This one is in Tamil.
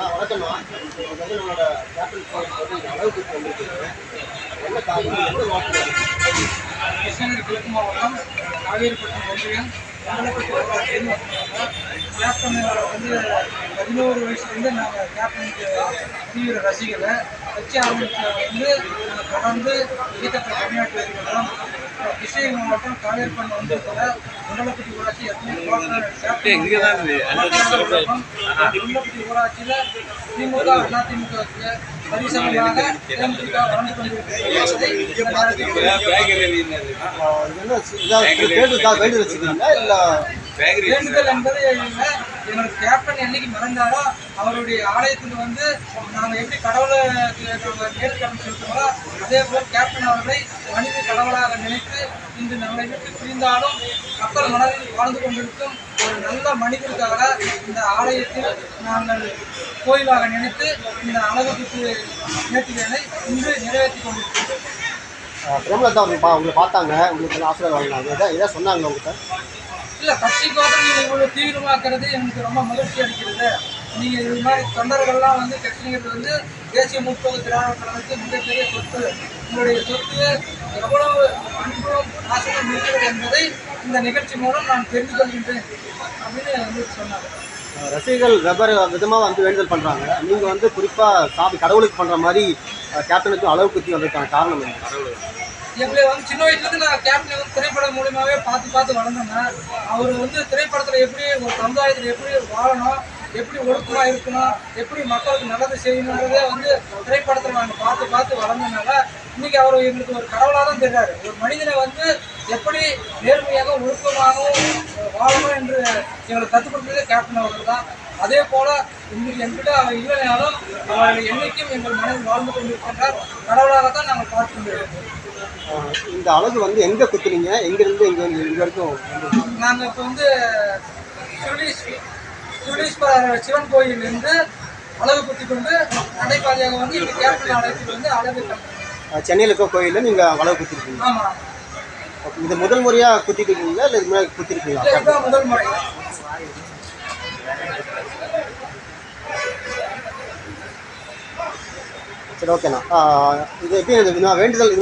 அண்ணா வணக்கம்ண்ணா வந்து நம்மளோட வந்து அளவுக்கு என்ன காரணம்? எந்த கிருஷ்ணகிரி கிழக்கு மாவட்டம் காவேரிப்பட்டினம் ஒன்றியம் கேப்டன் வந்து பதினோரு வயசுலேருந்து நாங்கள் கேப்டனுக்கு தீவிர ரசிகளை வச்சு அவங்களுக்கு வந்து நாங்கள் தொடர்ந்து இயக்கத்தை கிருஷ்ணகிரி மாவட்டம் காவேரிப்பட்டினம் ஒன்றியத்தில் மண்டலப்பட்டி ஊராட்சி எத்தனை மண்டலப்பட்டி ஊராட்சியில் திமுக அதிமுகவுக்கு சரிசமமாக தேமுதிக வளர்ந்து கொண்டிருக்கிறது. வேண்டுதல் என்பது இல்லை எங்களுக்கு கேப்டன் என்னைக்கு மறந்தாரோ அவருடைய ஆலயத்துக்கு வந்து நாங்கள் எப்படி கடவுளை நேர்கடன் செலுத்துகிறோமோ அதே போல் கேப்டன் அவர்களை கடவுளாக நினைத்து இன்று நம்மை விட்டு பிரிந்தாலும் மக்கள் மனதில் வாழ்ந்து கொண்டிருக்கும் ஒரு நல்ல மனிதருக்காக இந்த ஆலயத்தில் நாங்கள் கோயிலாக நினைத்து இந்த அழகுக்கு நேர்த்திகளை இன்று நிறைவேற்றி கொண்டிருக்கிறோம். பிரேமலதா அவங்க உங்களை பார்த்தாங்க. உங்களுக்கு ஆசீர்வாதம் வாங்கினாங்க. இதை இதை சொன்னாங்க உங்கள்கிட்ட? இல்ல கட்சிக்கோசரம் நீங்க இவ்வளவு தீவிரமாக்குறது எனக்கு ரொம்ப மகிழ்ச்சி அளிக்கிறது. நீங்க இது மாதிரி தொண்டர்கள்லாம் வந்து கட்சிங்கிறது வந்து தேசிய முற்போக்கு திராவிட கழகத்துக்கு மிகப்பெரிய சொத்து. உங்களுடைய சொத்து எவ்வளவு அன்பும் பாசமும் இருக்கிறது என்பதை இந்த நிகழ்ச்சி மூலம் நான் தெரிந்து கொள்கின்றேன் அப்படின்னு வந்து சொன்னாங்க ரசிகர்கள் வெவ்வேறு விதமாக வந்து வேண்டுதல் பண்ணுறாங்க நீங்கள் வந்து குறிப்பாக சாமி கடவுளுக்கு பண்ணுற மாதிரி கேப்டனுக்கும் அளவு குத்தி வந்ததுக்கான காரணம் என்ன? எப்படி வந்து சின்ன வயசுல இருந்து நான் கேப்டன் வந்து திரைப்படம் மூலியமாவே பார்த்து பார்த்து வளர்ந்தேங்க அவர் வந்து திரைப்படத்துல எப்படி ஒரு சமுதாயத்துல எப்படி வாழணும் எப்படி ஒழுக்கமா இருக்கணும் எப்படி மக்களுக்கு நல்லது செய்யணுன்றதே வந்து திரைப்படத்துல நாங்கள் பார்த்து பார்த்து வளர்ந்ததுனால இன்னைக்கு அவர் எங்களுக்கு ஒரு கடவுளாக தான் தெரியாரு ஒரு மனிதனை வந்து எப்படி நேர்மையாக ஒழுக்கமாகவும் வாழணும் என்று எங்களுக்கு கற்றுக் கொடுத்ததே கேப்டன் அவர்கள் தான் அதே போல இன்னைக்கு என்கிட்ட அவர் இல்லைனாலும் அவர் என்னைக்கும் எங்கள் மனதில் வாழ்ந்து கொண்டிருக்கின்றார். கடவுளாக தான் நாங்கள் பார்த்து கொண்டிருக்கிறோம். இந்த அழகு வந்து எங்கே குத்துனீங்க? எங்கேருந்து இங்கே இங்கே வரைக்கும் நாங்கள் இப்போ வந்து சுருளீஸ்வரர் சிவன் கோயிலிருந்து அழகு குத்தி கொண்டு நடைபாதையாக வந்து இப்போ கேப்டன் ஆலயத்துக்கு வந்து அஹ், சென்னையில் இருக்க கோயிலில் நீங்கள் அளவு குத்திருக்கீங்க. ஆமாம் இது முதல் முறையாக குத்திருக்கீங்களா இல்லை இது முன்னாடி குத்திருக்கீங்களா? முதல் முறை. சரி ஓகேண்ணா. இது எப்படி நான் வேண்டுதல்